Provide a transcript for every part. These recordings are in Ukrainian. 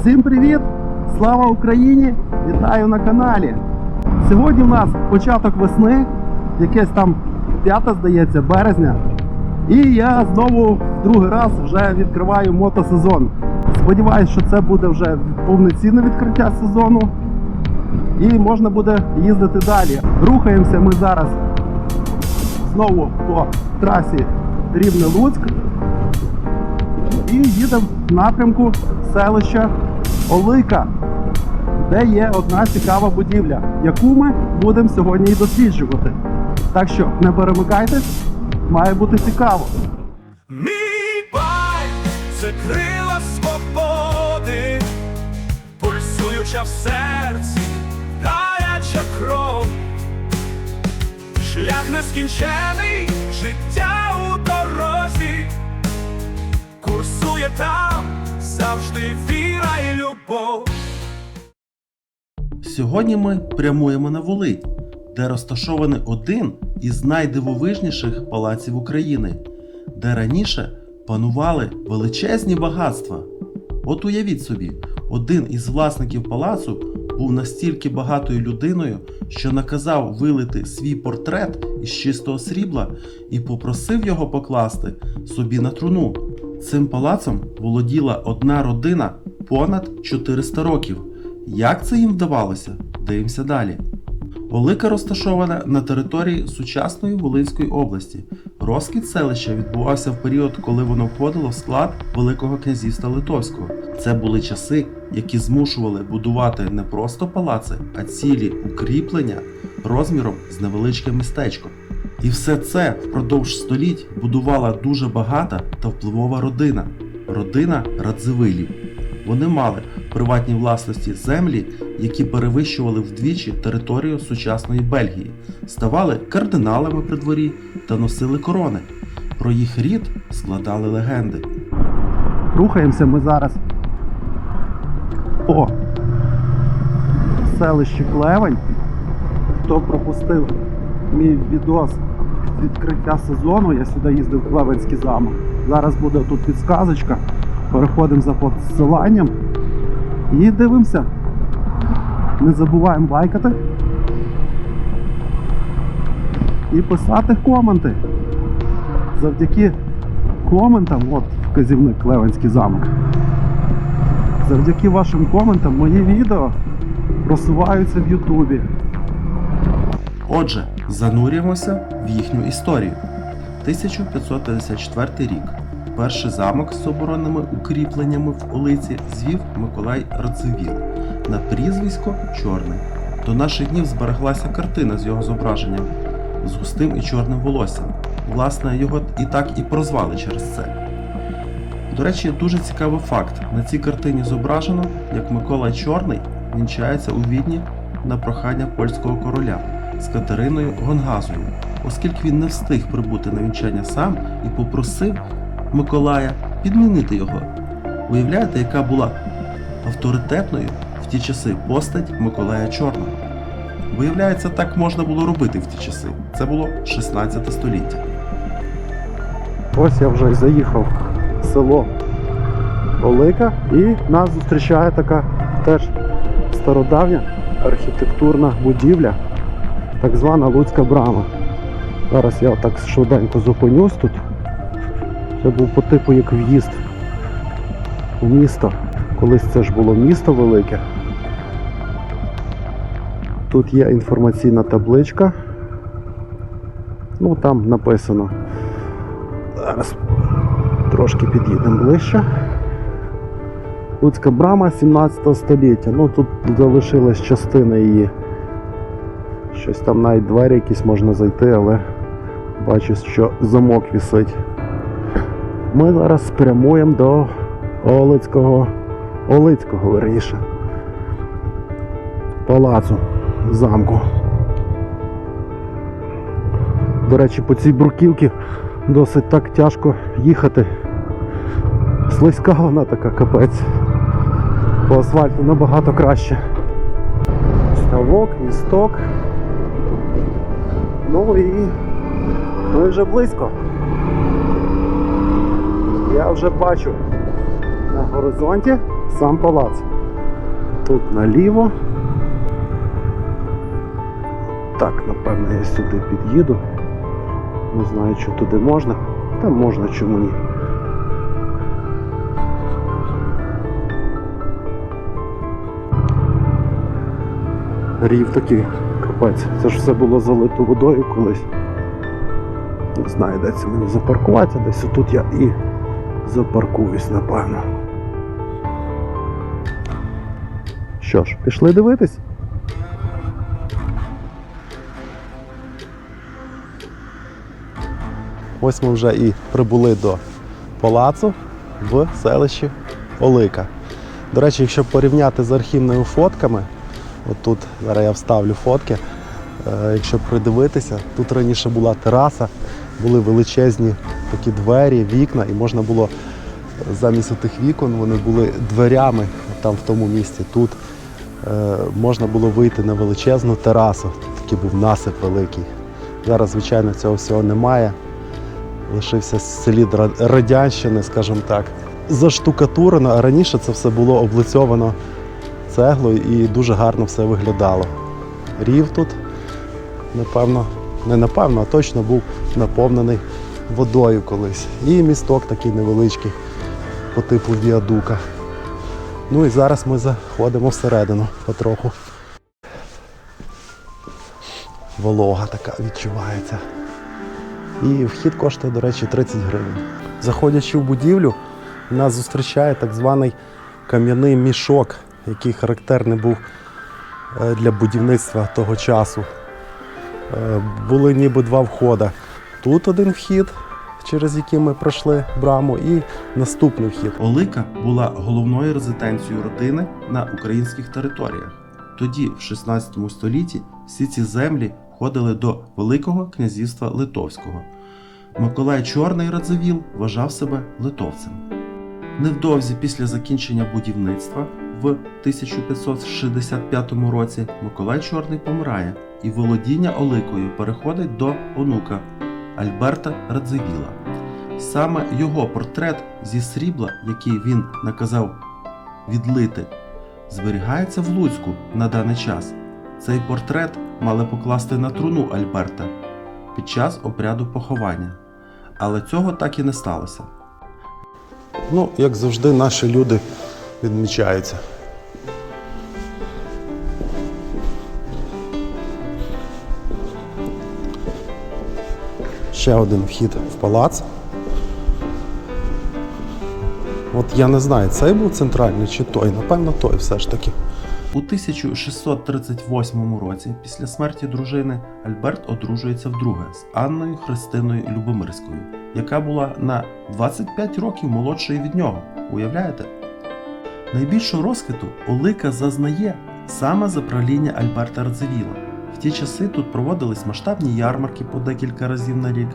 Всім привіт! Слава Україні! Вітаю на каналі! Сьогодні в нас початок весни, якесь там п'ята, здається, березня. І я знову другий раз вже відкриваю мотосезон. Сподіваюсь, що це буде вже повноцінне відкриття сезону. І можна буде їздити далі. Рухаємося ми зараз знову по трасі Рівне-Луцьк. І їдемо в напрямку селища Олика, де є одна цікава будівля, яку ми будемо сьогодні і досліджувати. Так що не перемикайтесь, має бути цікаво. Мій байк це крила свободи, пульсуюча в серці, гаряча кров, шлях нескінчений, життя у дорозі, курсує там завжди віра і любов. Сьогодні ми прямуємо на Волинь, де розташований один із найдивовижніших палаців України, де раніше панували величезні багатства. От уявіть собі, один із власників палацу був настільки багатою людиною, що наказав вилити свій портрет із чистого срібла і попросив його покласти собі на труну. Цим палацом володіла одна родина понад 400 років. Як це їм вдавалося? Дивимося далі. Олика розташована на території сучасної Волинської області. Розквіт селища відбувався в період, коли воно входило в склад Великого князівства Литовського. Це були часи, які змушували будувати не просто палаци, а цілі укріплення розміром з невеличке містечко. І все це впродовж століть будувала дуже багата та впливова родина родина Радзивилів. Вони мали в приватній власності землі, які перевищували вдвічі територію сучасної Бельгії, ставали кардиналами при дворі та носили корони. Про їх рід складали легенди. Рухаємося ми зараз по селищі Клевень. Хто пропустив мій відос відкриття сезону, я сюди їздив в Клевенський замок. Зараз буде тут підсказочка. Переходимо за посиланням і дивимося. Не забуваємо лайкати і писати коменти. Завдяки коментам, от вказівник Клевенський замок. Завдяки вашим коментам мої відео просуваються в Ютубі. Отже, занурюємося в їхню історію. 1554 рік. Перший замок з оборонними укріпленнями в Олиці звів Миколай Радзивіл на прізвисько Чорний. До наших днів збереглася картина з його зображенням з густим і чорним волоссям. Власне, його і так і прозвали через це. До речі, дуже цікавий факт. На цій картині зображено, як Микола Чорний вінчається у Відні на прохання польського короля з Катериною Гонгазою, оскільки він не встиг прибути на вінчання сам і попросив Миколая підмінити його. Уявляєте, яка була авторитетною в ті часи постать Миколая Чорного? Виявляється, так можна було робити в ті часи. Це було 16 століття. Ось я вже заїхав в село Олика і нас зустрічає така теж стародавня архітектурна будівля, так звана Луцька брама. Зараз я так швиденько зупинюсь тут. Це був по типу як в'їзд у місто. Колись це ж було місто велике. Тут є інформаційна табличка. Ну там написано. Зараз трошки під'їдемо ближче. Луцька брама 17 століття. Ну тут залишилась частина її. Щось там навіть двері якісь можна зайти, але бачу, що замок вісить. Ми зараз прямуємо до Олицького, Олицького верніше. Палацу замку. До речі, по цій бруківці досить так тяжко їхати. Слизька вона така капець. По асфальту набагато краще. Ставок, місток. Ну і ми вже близько. Я вже бачу на горизонті сам палац. Тут наліво. Так, напевно, я сюди під'їду. Не знаю, чи туди можна. Та можна, чому ні. Рів такий, капець. Це ж все було залито водою колись. Не знаю, де це мені запаркуватися, десь отут я і запаркуюсь, напевно. Що ж, пішли дивитись? Ось ми вже і прибули до палацу в селищі Олика. До речі, якщо порівняти з архівними фотками, от тут зараз я вставлю фотки. Е, Якщо придивитися, тут раніше була тераса, були величезні такі двері, вікна, і можна було замість тих вікон вони були дверями там в тому місці. Тут е, можна було вийти на величезну терасу, такий був насип великий. Зараз, звичайно, цього всього немає. Лишився Ра- радянщини, скажімо так. Заштукатурено, а раніше це все було облицьовано цеглою і дуже гарно все виглядало. Рів тут, напевно, не напевно, а точно був наповнений водою колись. І місток такий невеличкий по типу віадука. Ну і зараз ми заходимо всередину потроху. Волога така відчувається. І вхід коштує, до речі, 30 гривень. Заходячи в будівлю, нас зустрічає так званий кам'яний мішок, який характерний був е, для будівництва того часу. Е, Були ніби два входи. Тут один вхід, через який ми пройшли браму, і наступний вхід. Олика була головною резиденцією родини на українських територіях. Тоді, в 16 столітті, всі ці землі входили до Великого князівства Литовського. Миколай Чорний Радзивіл вважав себе литовцем. Невдовзі після закінчення будівництва в 1565 році Миколай Чорний помирає, і володіння Оликою переходить до онука Альберта Радзивіла. Саме його портрет зі срібла, який він наказав відлити, зберігається в Луцьку на даний час. Цей портрет мали покласти на труну Альберта під час обряду поховання. Але цього так і не сталося. Ну, як завжди, наші люди відмічаються. Ще один вхід в палац. От я не знаю, цей був центральний чи той. Напевно, той все ж таки. У 1638 році, після смерті дружини, Альберт одружується вдруге з Анною Христиною Любомирською, яка була на 25 років молодшою від нього. Уявляєте? Найбільшого розквіту Олика зазнає саме за правління Альберта Радзивіла. Ті часи тут проводились масштабні ярмарки по декілька разів на рік,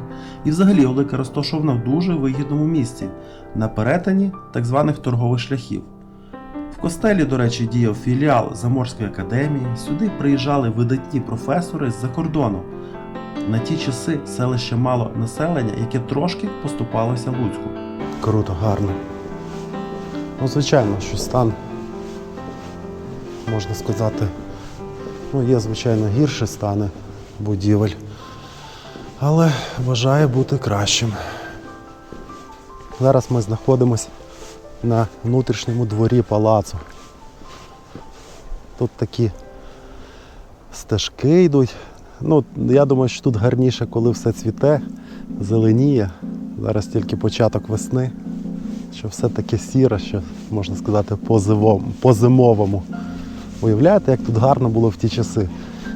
і взагалі Олика розташована в дуже вигідному місці на перетині так званих торгових шляхів. В костелі, до речі, діяв філіал Заморської академії. Сюди приїжджали видатні професори з-за кордону. На ті часи селище мало населення, яке трошки поступалося Луцьку. Круто, гарно. Ну, звичайно, що стан, можна сказати, ну, є, звичайно, гірші стани будівель, але бажає бути кращим. Зараз ми знаходимося на внутрішньому дворі палацу. Тут такі стежки йдуть. Ну, я думаю, що тут гарніше, коли все цвіте, зеленіє. Зараз тільки початок весни, що все таке сіре, що можна сказати по-зимовому. Уявляєте, як тут гарно було в ті часи,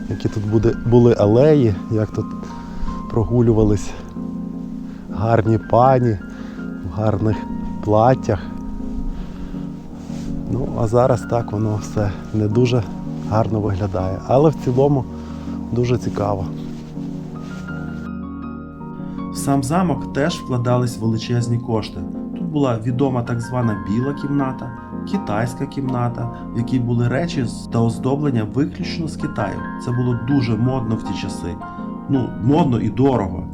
які тут буде, були алеї, як тут прогулювались гарні пані в гарних платтях. Ну, а зараз так воно все не дуже гарно виглядає. Але в цілому дуже цікаво. В сам замок теж вкладались величезні кошти. Тут була відома так звана біла кімната, китайська кімната, в якій були речі та оздоблення виключно з Китаю. Це було дуже модно в ті часи. Ну, модно і дорого.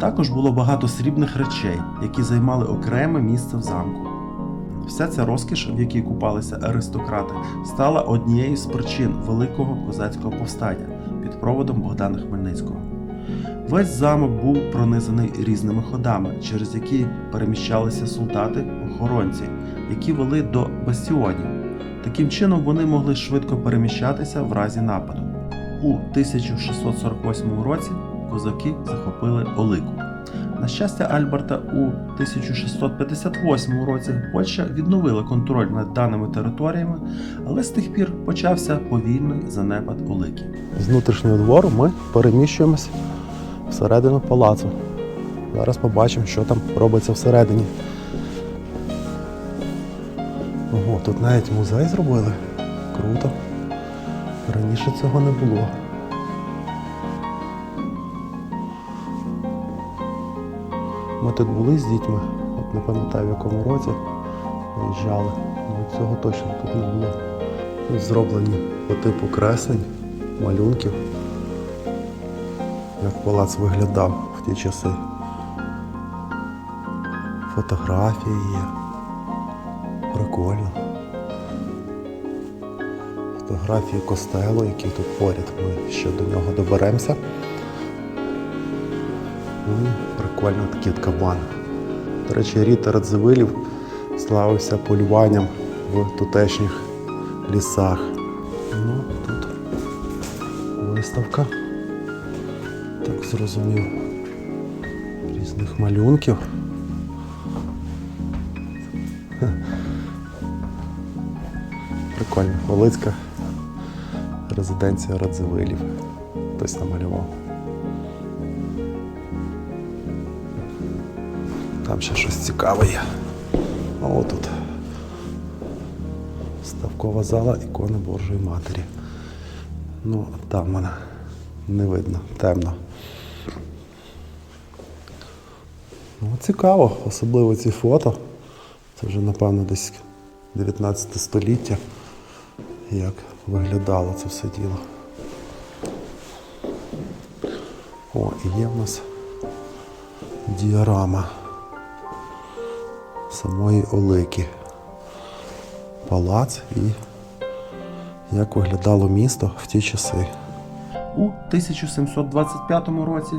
Також було багато срібних речей, які займали окреме місце в замку. Вся ця розкіш, в якій купалися аристократи, стала однією з причин Великого козацького повстання під проводом Богдана Хмельницького. Весь замок був пронизаний різними ходами, через які переміщалися солдати-охоронці, які вели до бастіонів. Таким чином вони могли швидко переміщатися в разі нападу. У 1648 році козаки захопили Олику. На щастя Альберта у 1658 році Польща відновила контроль над даними територіями, але з тих пір почався повільний занепад Олики. З внутрішнього двору ми переміщуємось всередину палацу. Зараз побачимо, що там робиться всередині. Ого, тут навіть музей зробили. Круто. Раніше цього не було. Ми тут були з дітьми, от не пам'ятаю в якому році виїжджали. Цього точно тут не було. Тут зроблені по типу креслень, малюнків. Як палац виглядав в ті часи. Фотографії є. Прикольно. Фотографії костелу, який тут поряд. Ми ще до нього доберемося. Ну, прикольно такий от кабан. До речі, рід Радзивилів славився полюванням в тутешніх лісах. Зрозумів. Різних малюнків. Прикольно. Волицька резиденція Радзивилів. Хтось намалював. Там ще щось цікаве є. А отут. Ставкова зала ікони Божої Матері. Ну, там вона не видно, темно. Цікаво, особливо ці фото. Це вже, напевно, десь 19 століття, як виглядало це все діло. О, і є в нас діарама самої Олики. Палац і як виглядало місто в ті часи. У 1725 році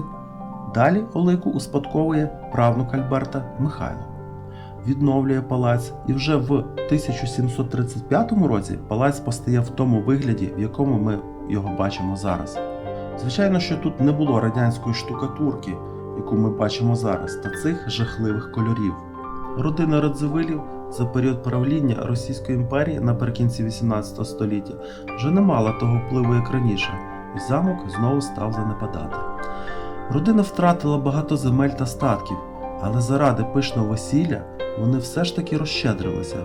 далі Олику успадковує правнук Альберта Михайло. Відновлює палац, і вже в 1735 році палац постає в тому вигляді, в якому ми його бачимо зараз. Звичайно, що тут не було радянської штукатурки, яку ми бачимо зараз, та цих жахливих кольорів. Родина Радзивилів за період правління Російської імперії наприкінці 18 століття вже не мала того впливу, як раніше, і замок знову став занепадати. Родина втратила багато земель та статків, але заради пишного весілля вони все ж таки розщедрилися.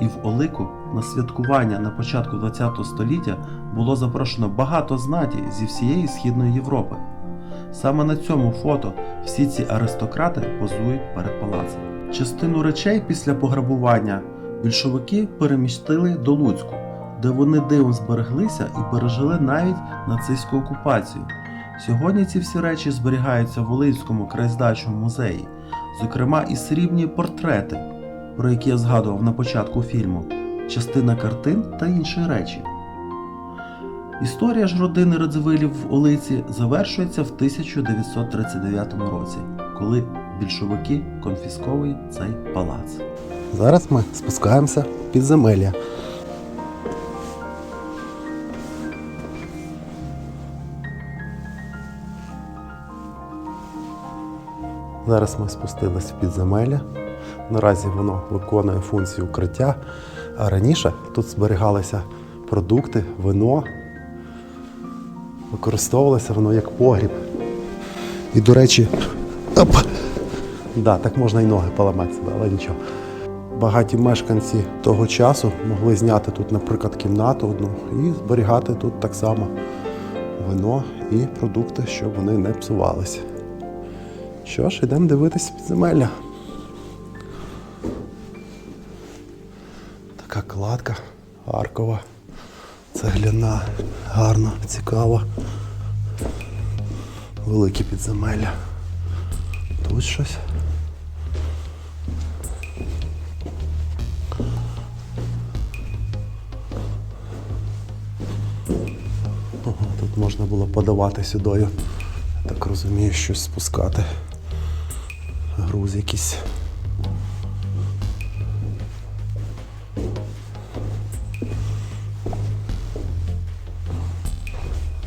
І в Олику на святкування на початку ХХ століття було запрошено багато знаті зі всієї Східної Європи. Саме на цьому фото всі ці аристократи позують перед палацем. Частину речей після пограбування більшовики перемістили до Луцьку, де вони дивом збереглися і пережили навіть нацистську окупацію. Сьогодні ці всі речі зберігаються в Волинському краєзнавчому музеї, зокрема і срібні портрети, про які я згадував на початку фільму, частина картин та інші речі. Історія ж родини Радзивилів в Олиці завершується в 1939 році, коли більшовики конфісковують цей палац. Зараз ми спускаємося в підземелля. Зараз ми спустились в підземелля. Наразі воно виконує функцію укриття. А раніше тут зберігалися продукти, вино. Використовувалося воно як погріб. І, до речі, оп, да, так можна і ноги поламати але нічого. Багаті мешканці того часу могли зняти тут, наприклад, кімнату одну і зберігати тут так само вино і продукти, щоб вони не псувалися. Що ж, йдемо дивитись підземелля. Така кладка аркова. Цегляна, гарна, цікава. Великі підземелля. Тут щось. Ого, тут можна було подавати сюдою. Я так розумію, щось спускати. Груз якийсь.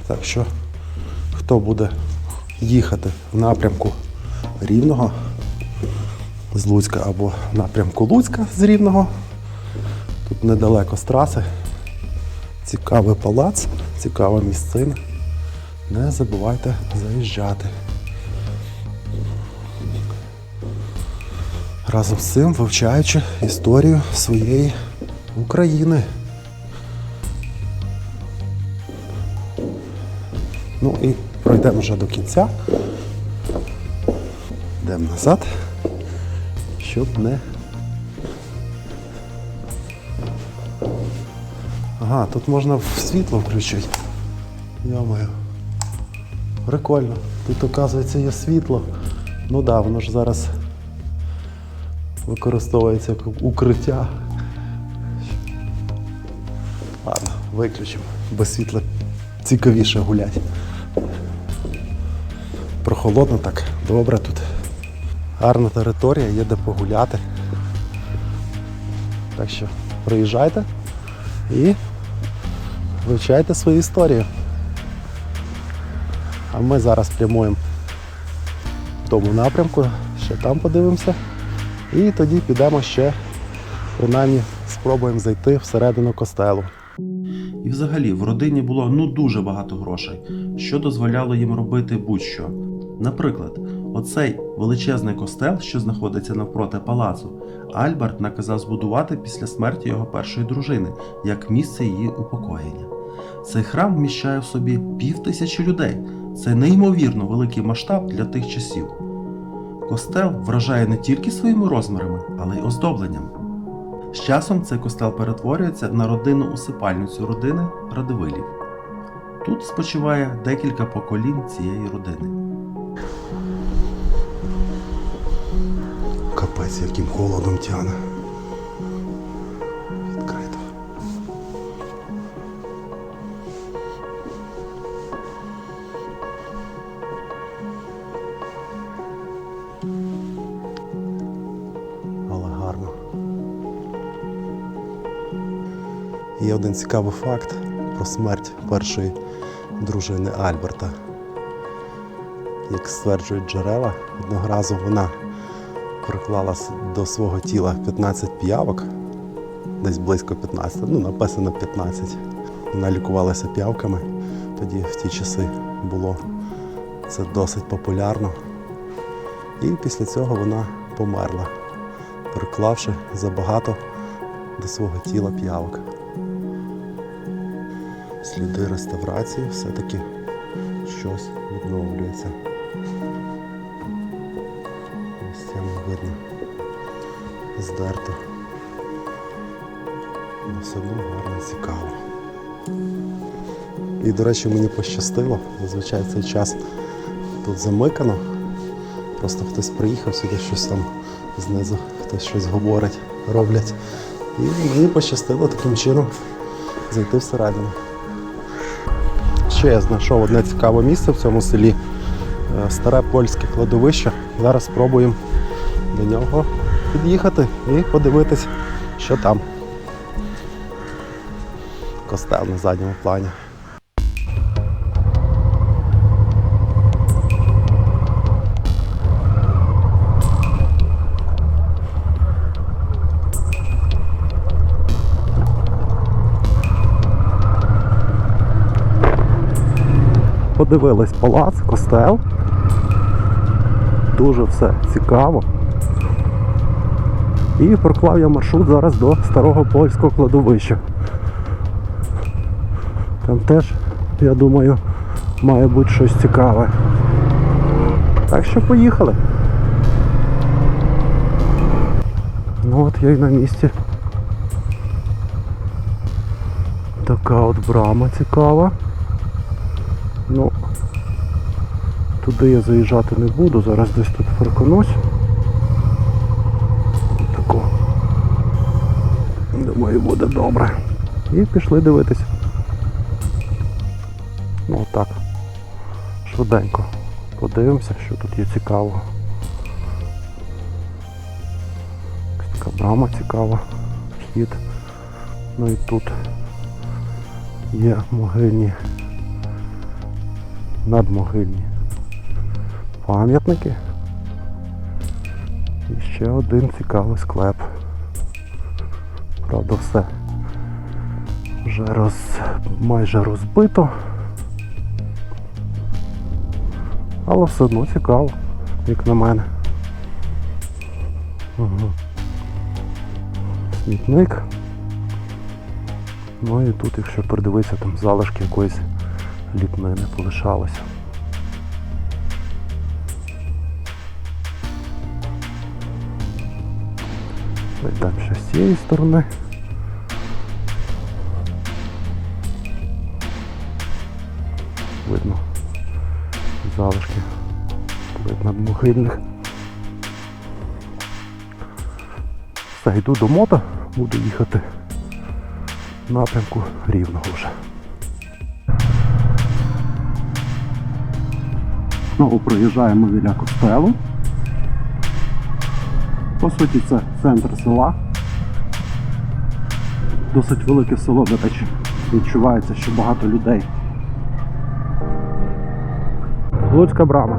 Так що, хто буде їхати в напрямку Рівного з Луцька або в напрямку Луцька з Рівного, тут недалеко з траси. Цікавий палац, цікава місцина. Не забувайте заїжджати. Разом з цим вивчаючи історію своєї України. Ну і пройдемо вже до кінця. Йдемо назад, щоб не. Ага, тут можна світло включити. Йомаю. Прикольно. Тут, оказується, є світло. Ну да, воно ж зараз використовується як укриття. Ладно, виключимо. Без світла цікавіше гуляти. Прохолодно так, добре тут. Гарна територія, є де погуляти. Так що приїжджайте і вивчайте свою історію. А ми зараз прямуємо в тому напрямку, ще там подивимося. І тоді підемо ще, принаймні, спробуємо зайти всередину костелу. І взагалі в родині було ну дуже багато грошей, що дозволяло їм робити будь-що. Наприклад, оцей величезний костел, що знаходиться навпроти палацу, Альберт наказав збудувати після смерті його першої дружини як місце її упокоєння. Цей храм вміщає в собі пів тисячі людей. Це неймовірно великий масштаб для тих часів. Костел вражає не тільки своїми розмірами, але й оздобленням. З часом цей костел перетворюється на родинну усипальницю родини Радивилів. Тут спочиває декілька поколінь цієї родини. Капець, яким холодом тягне. Один цікавий факт про смерть першої дружини Альберта. Як стверджують джерела, одного разу вона приклала до свого тіла 15 п'явок, десь близько 15, ну написано 15. Вона лікувалася п'явками. Тоді в ті часи було це досить популярно. І після цього вона померла, приклавши забагато до свого тіла п'явок. Сліди реставрації все-таки щось відновлюється. Місцями видно здерто. Але все одно гарно цікаво. І, до речі, мені пощастило. Зазвичай цей час тут замикано. Просто хтось приїхав сюди, щось там знизу, хтось щось говорить, роблять. І мені пощастило таким чином зайти всередину. Ще я знайшов одне цікаве місце в цьому селі. Е, Старе польське кладовище. Зараз спробуємо до нього під'їхати і подивитись, що там. Костел на задньому плані. Подивились палац, костел. Дуже все цікаво. І проклав я маршрут зараз до старого польського кладовища. Там теж, я думаю, має бути щось цікаве. Так що поїхали. Ну от я й на місці. Така от брама цікава. Ну, туди я заїжджати не буду, зараз десь тут проконусь. Тако. Думаю, буде добре. І пішли дивитися. Ну так. Швиденько. Подивимося, що тут є цікавого. Ось така брама цікава. Вхід. Ну і тут є могильні, надмогильні пам'ятники. І ще один цікавий склеп. Правда, все вже роз... майже розбито. Але все одно цікаво, як на мене. Угу. Смітник. Ну і тут, якщо придивитися, там залишки якоїсь ліпнини полишалося. Зайдемо ще з цієї сторони. Видно залишки видно могильних. Все, йду до мота, буду їхати в напрямку рівного вже. Знову проїжджаємо біля костелу. По суті, це центр села. Досить велике село, до речі. Відчувається, що багато людей. Луцька брама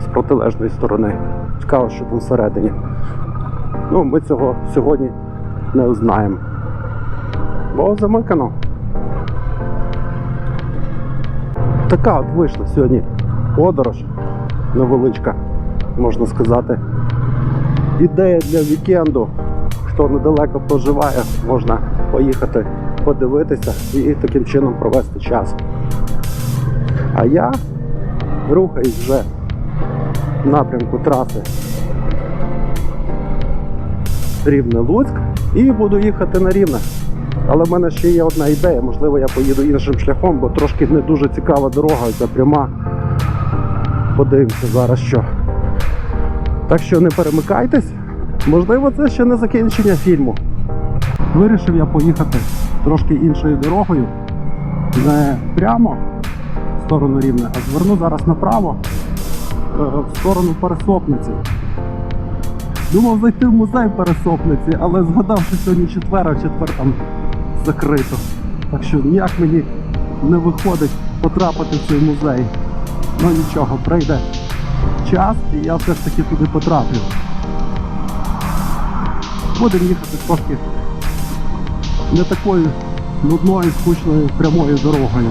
з протилежної сторони. Цікаво, що там всередині. Ну, ми цього сьогодні не узнаємо. Бо замикано. Така от вийшла сьогодні подорож невеличка, можна сказати. Ідея для вікенду. Хто недалеко проживає, можна поїхати подивитися і таким чином провести час. А я рухаюсь вже в напрямку траси Рівне Луцьк і буду їхати на Рівне. Але в мене ще є одна ідея, можливо, я поїду іншим шляхом, бо трошки не дуже цікава дорога, ця пряма. Подивимося зараз що. Так що не перемикайтесь, можливо, це ще не закінчення фільму. Вирішив я поїхати трошки іншою дорогою, не прямо в сторону Рівне, а зверну зараз направо е, в сторону Пересопниці. Думав зайти в музей Пересопниці, але згадав, що сьогодні четвер, а четвер там закрито. Так що ніяк мені не виходить потрапити в цей музей. Ну нічого, прийде час і я все ж таки туди потраплю. Будемо їхати трошки не такою нудною, скучною прямою дорогою.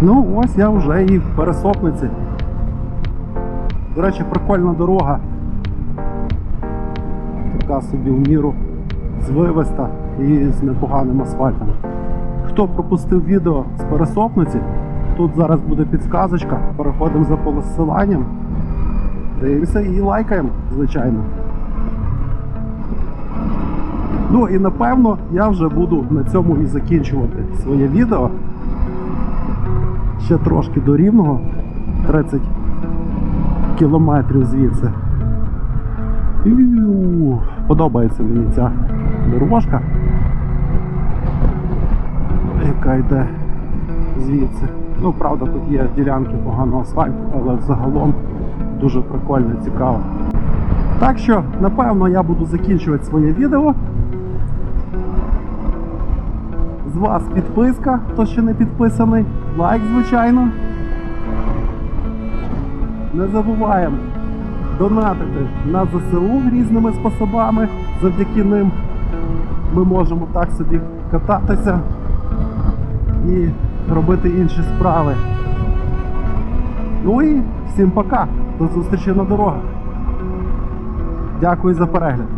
Ну, ось я вже і в пересопниці. До речі, прикольна дорога. Така собі в міру звивиста і з непоганим асфальтом. Хто пропустив відео з пересопниці, тут зараз буде підсказочка. Переходимо за посиланням. Дивимося і лайкаємо, звичайно. Ну і напевно я вже буду на цьому і закінчувати своє відео. Ще трошки до рівного 30 кілометрів звідси. Подобається мені ця дорожка, яка йде звідси. Ну, правда, тут є ділянки поганого асфальту, але взагалом дуже прикольно і цікаво. Так що, напевно, я буду закінчувати своє відео. З вас підписка, хто ще не підписаний, лайк, звичайно. Не забуваємо донатити на ЗСУ різними способами. Завдяки ним ми можемо так собі кататися і робити інші справи. Ну і всім пока. До зустрічі на дорогах. Дякую за перегляд.